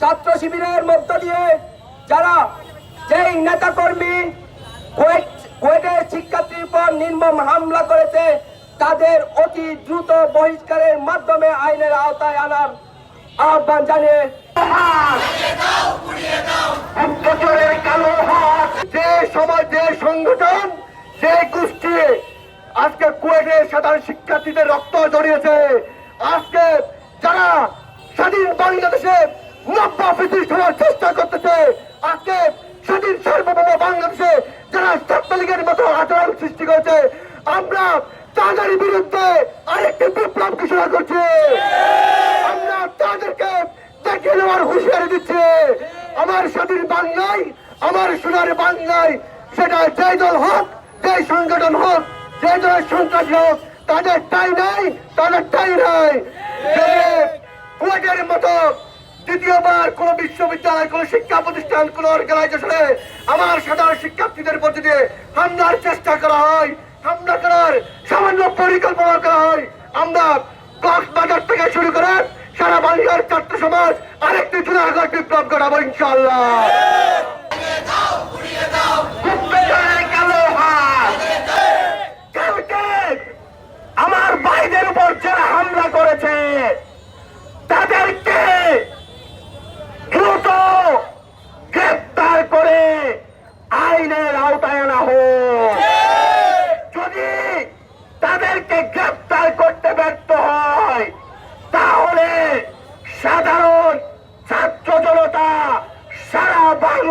ছাত্র শিবিরের মধ্য দিয়ে যারা যেই নেতাকর্মী কোয়েটের শিক্ষার্থীর উপর নির্মম হামলা করেছে, তাদের অতি দ্রুত বহিষ্কারের মাধ্যমে আইনের আওতায় আনার আহ্বান জানিয়ে কালো যে সমাজ যে সংগঠন, যে গোষ্ঠী আজকে কুয়েটের সাধারণ শিক্ষার্থীদের রক্ত জড়িয়েছে আজকে যারা স্বাধীন বাংলাদেশের নব্য প্রতিষ্ঠার চেষ্টা করতেছে। আজকে স্বাধীন সার্বভৌম বাংলাদেশে যারা ছাত্রলীগের মতো আচরণ সৃষ্টি করেছে, আমরা তাদের বিরুদ্ধে আরেকটি বিপ্লব ঘোষণা করছি। আমরা তাদেরকে দেখে নেওয়ার হুঁশিয়ারি দিচ্ছে। আমার স্বাধীন বাংলায়, আমার সোনার বাংলায় সেটা যে দল হোক যে সংগঠন হোক যে দলের সন্ত্রাসী হোক, তাদের টাই নাই, তাদের টাই নাই। কুয়েটের মতো দ্বিতীয়বার কোন বিশ্ববিদ্যালয়, কোন শিক্ষা প্রতিষ্ঠান, কোন অর্গানাইজেশনে আমার সাধারণ শিক্ষার্থীদের প্রতি দিয়ে হামলার চেষ্টা করা হয়, হামলা করার সামান্য পরিকল্পনা করা হয়, আমরা কক্সবাজার থেকে শুরু করে সারা বাংলার ছাত্র সমাজ আরেকটি চুনাগর বিপ্লব করাবো ইনশাল্লাহ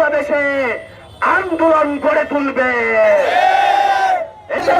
বাংলাদেশে আন্দোলন গড়ে তুলবে। এটা